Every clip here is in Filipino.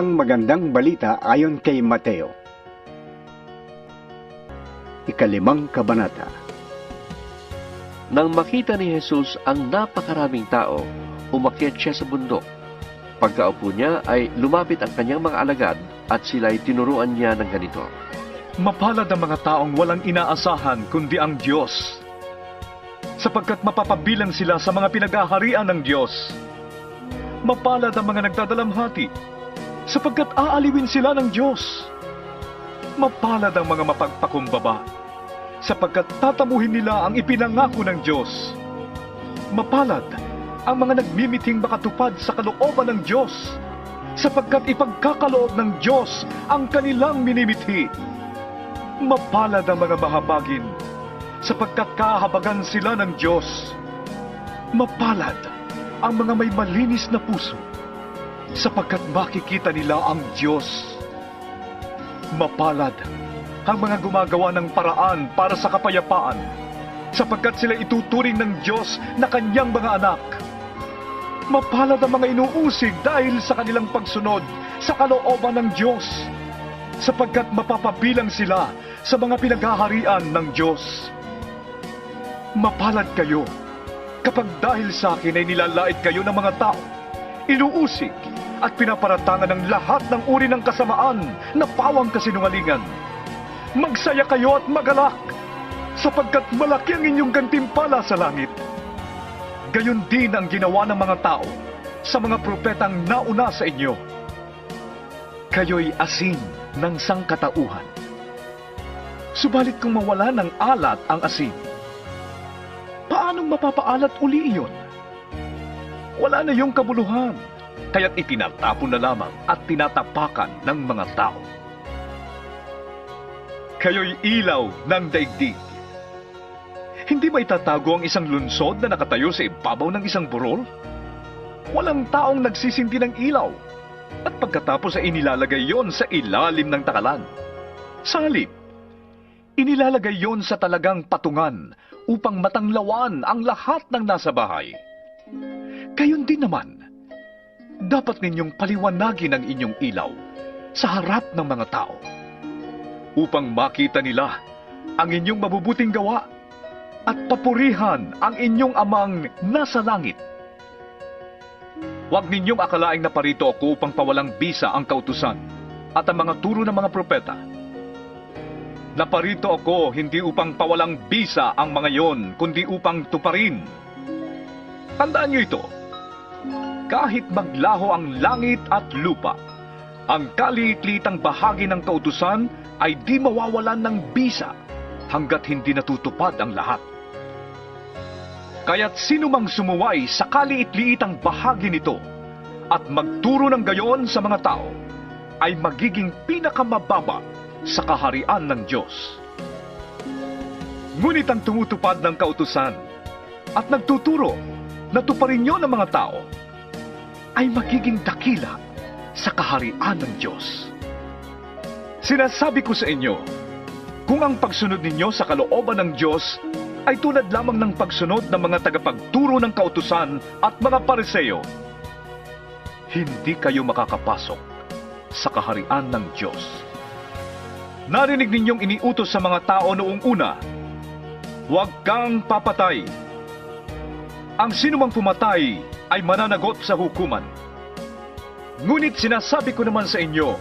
Ang magandang balita ayon kay Mateo. Ikalimang kabanata. Nang makita ni Jesus ang napakaraming tao, umakyat siya sa bundok. Pagkaupo niya ay lumapit ang kanyang mga alagad at sila'y tinuruan niya ng ganito. Mapalad ang mga taong walang inaasahan kundi ang Diyos. Sapagkat mapapabilang sila sa mga pinag-aharian ng Diyos. Mapalad ang mga nagdadalamhati, sapagkat aaliwin sila ng Diyos. Mapalad ang mga mapagpakumbaba, sapagkat tatamuhin nila ang ipinangako ng Diyos. Mapalad ang mga nagmimiting makatupad sa kalooban ng Diyos, sapagkat ipagkakaloob ng Diyos ang kanilang minimithi. Mapalad ang mga mahabagin, sapagkat kahabagan sila ng Diyos. Mapalad ang mga may malinis na puso, sapagkat makikita nila ang Diyos. Mapalad ang mga gumagawa ng paraan para sa kapayapaan, sapagkat sila ituturing ng Diyos na kanyang mga anak. Mapalad ang mga inuusig dahil sa kanilang pagsunod sa kalooban ng Diyos, sapagkat mapapabilang sila sa mga pinaghaharian ng Diyos. Mapalad kayo kapag dahil sa akin ay nilalait kayo ng mga tao, inuusig at pinaparatangan ng lahat ng uri ng kasamaan na pawang kasinungalingan. Magsaya kayo at magalak, sapagkat malaki ang inyong gantimpala sa langit. Gayon din ang ginawa ng mga tao sa mga propetang nauna sa inyo. Kayo'y asin ng sangkatauhan. Subalit kung mawala ng alat ang asin, paanong mapapaalat uli iyon? Wala na yung kabuluhan, kaya't itinatapon na lamang at tinatapakan ng mga tao. Kayo'y ilaw ng daigdig. Hindi ba itatago ang isang lunsod na nakatayo sa ibabaw ng isang burol? Walang taong nagsisindi ng ilaw. At pagkatapos ay inilalagay yon sa ilalim ng takalan. Sa halip, inilalagay yon sa talagang patungan upang matanglawan ang lahat ng nasa bahay. Gayon din naman, dapat ninyong paliwanagin ang inyong ilaw sa harap ng mga tao upang makita nila ang inyong mabubuting gawa at papurihan ang inyong amang nasa langit. Huwag ninyong akalaing naparito ako upang pawalang bisa ang kautusan at ang mga turo ng mga propeta. Naparito ako hindi upang pawalang bisa ang mga yon, kundi upang tuparin. Tandaan niyo ito, kahit maglaho ang langit at lupa, ang kaliit-litang bahagi ng kautusan ay di mawawalan ng bisa hanggat hindi natutupad ang lahat. Kaya't sino mang sumuway sa kaliit-liitang bahagi nito at magturo ng gayon sa mga tao ay magiging pinakamababa sa kaharian ng Diyos. Ngunit ang tumutupad ng kautusan at nagtuturo na tuparin nyo ng mga tao ay magiging dakila sa kaharian ng Diyos. Sinasabi ko sa inyo, kung ang pagsunod ninyo sa kalooban ng Diyos ay tulad lamang ng pagsunod ng mga tagapagturo ng kautusan at mga pareseyo, hindi kayo makakapasok sa kaharian ng Diyos. Narinig ninyong iniutos sa mga tao noong una, huwag kang papatay. Ang sinumang pumatay ay mananagot sa hukuman. Ngunit sinasabi ko naman sa inyo,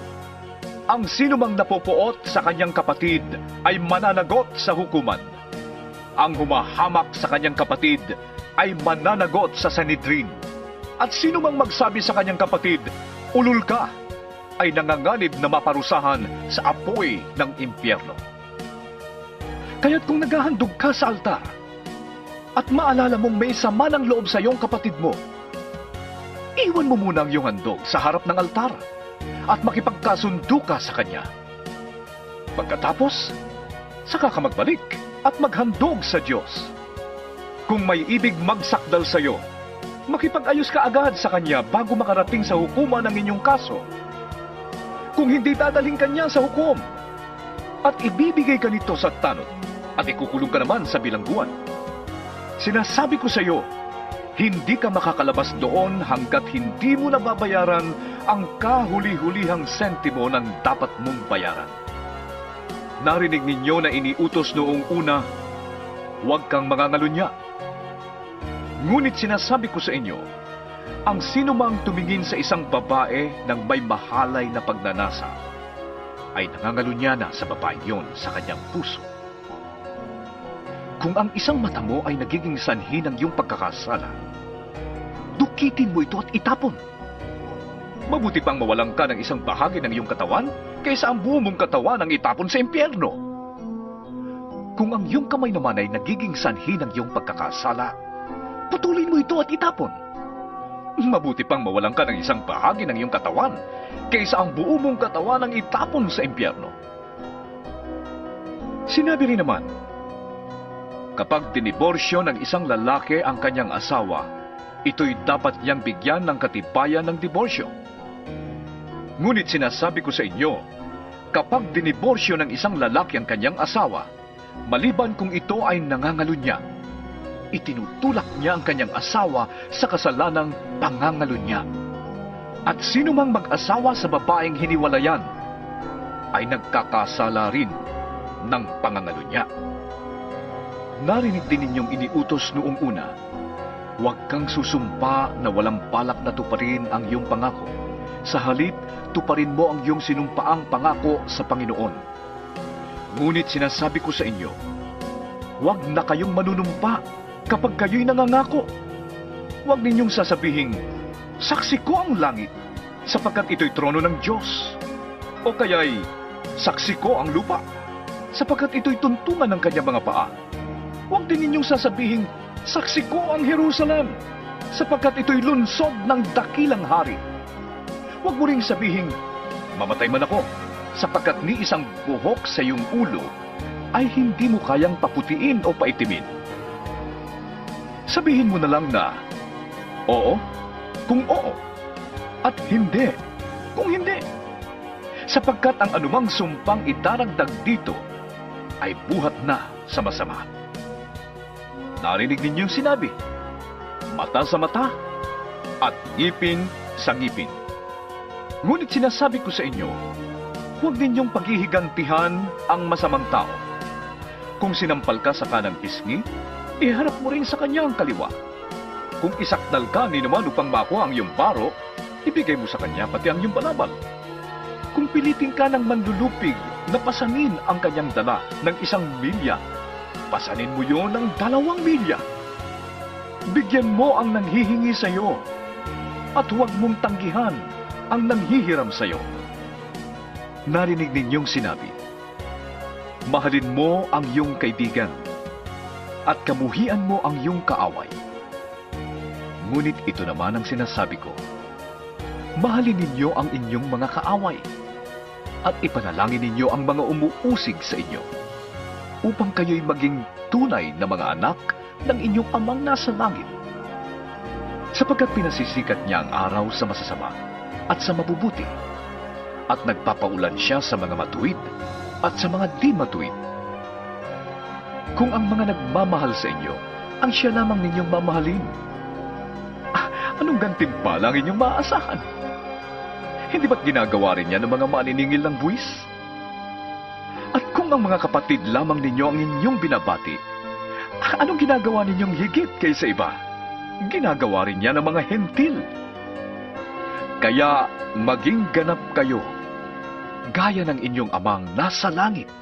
ang sinumang napopuot sa kanyang kapatid ay mananagot sa hukuman. Ang humahamak sa kanyang kapatid ay mananagot sa Sanhedrin. At sinumang magsabi sa kanyang kapatid, ulul ka, ay nanganganib na maparusahan sa apoy ng impyerno. Kaya't kung naghahandog ka sa altar, at maalala mong may sama ng loob sa iyong kapatid mo, iwan mo muna ang iyong handog sa harap ng altar at makipagkasundo ka sa kanya. Pagkatapos, saka ka magbalik at maghandog sa Diyos. Kung may ibig magsakdal sa iyo, makipag-ayos ka agad sa kanya bago makarating sa hukuman ng inyong kaso. Kung hindi dadalhin kanya sa hukom, at ibibigay ka nito sa tanod, at ikukulong ka naman sa bilangguan. Sinasabi ko sa iyo, Hindi ka makakalabas doon hanggat hindi mo nababayaran ang kahuli-hulihang sentimo ng dapat mong bayaran. Narinig ninyo na iniutos noong una, huwag kang mangangalunya. Ngunit sinasabi ko sa inyo, ang sino mang tumingin sa isang babae ng may mahalay na pagnanasa, ay nangangalunya na sa babaeng yon sa kanyang puso. Kung ang isang mata mo ay nagiging sanhi ng iyong pagkakasala, dukitin mo ito at itapon. Mabuti pang mawalan ka ng isang bahagi ng iyong katawan kaysa ang buo mong katawan ang itapon sa impyerno. Kung ang iyong kamay naman ay nagiging sanhi ng iyong pagkakasala, putulin mo ito at itapon. Mabuti pang mawalan ka ng isang bahagi ng iyong katawan kaysa ang buo mong katawan ang itapon sa impyerno. Sinabi rin naman, kapag diniborsyo ng isang lalaki ang kanyang asawa, ito'y dapat niyang bigyan ng katibayan ng diborsyo. Ngunit sinasabi ko sa inyo, kapag diniborsyo ng isang lalaki ang kanyang asawa, maliban kung ito ay nangangalunya, itinutulak niya ang kanyang asawa sa kasalanang pangangalunya. At sino mang mag-asawa sa babaeng hiniwalayan, ay nagkakasala rin ng pangangalunya. Narinig din ninyong iniutos noong una, huwag kang susumpa na walang balak na tuparin ang iyong pangako. Sa halip, tuparin mo ang iyong sinumpaang pangako sa Panginoon. Ngunit sinasabi ko sa inyo, huwag na kayong manunumpa kapag kayo'y nangangako. Huwag ninyong sasabihing, saksi ko ang langit, sapagkat ito'y trono ng Diyos. O kaya'y, saksi ko ang lupa, sapagkat ito'y tuntungan ng kanyang mga paa. Huwag din ninyong sasabihing, saksi ko ang Jerusalem, sapagkat ito'y lunsod ng dakilang hari. Huwag mo ring sabihing, mamatay man ako, sapagkat ni isang buhok sa iyong ulo ay hindi mo kayang paputiin o paitimin. Sabihin mo na lang na, oo, kung oo, at hindi, kung hindi. Sapagkat ang anumang sumpang itaragdag dito ay buhat na sa masama. Narinig ninyong sinabi, mata sa mata at ngipin sa ngipin. Ngunit sinasabi ko sa inyo, huwag ninyong paghihigantihan ang masamang tao. Kung sinampal ka sa kanang pisngi, iharap mo rin sa kanya ang kaliwa. Kung isakdal ka ni naman upang makuha ang iyong baro, ibigay mo sa kanya pati ang iyong balabal. Kung pilitin ka ng manlulupig na pasanin ang kanyang dala ng isang milya, pasanin mo yon ng dalawang milya. Bigyan mo ang nanghihingi sa iyo at huwag mong tanggihan ang nanghihiram sa iyo. Narinig ninyong sinabi, Mahalin mo ang iyong kaibigan at kamuhian mo ang iyong kaaway. Ngunit ito naman ang sinasabi ko, mahalin ninyo ang inyong mga kaaway at ipanalangin ninyo ang mga umuusig sa inyo upang kayo'y maging tunay na mga anak ng inyong amang nasa langit. Sapagkat pinasisikat niya ang araw sa masasama at sa mabubuti at nagpapaulan siya sa mga matuwid at sa mga di matuwid. Kung ang mga nagmamahal sa inyo, ang siya lamang ninyong mamahalin, ah, anong gantimpala ang inyong maaasahan? Hindi ba't ginagawa rin yan ng mga maniningil ng buwis? At kung ang mga kapatid lamang ninyo ang inyong binabati, ah, anong ginagawa ninyong higit kaysa iba? Ginagawa rin yan ng mga hentil. Kaya maging ganap kayo, gaya ng inyong amang nasa langit.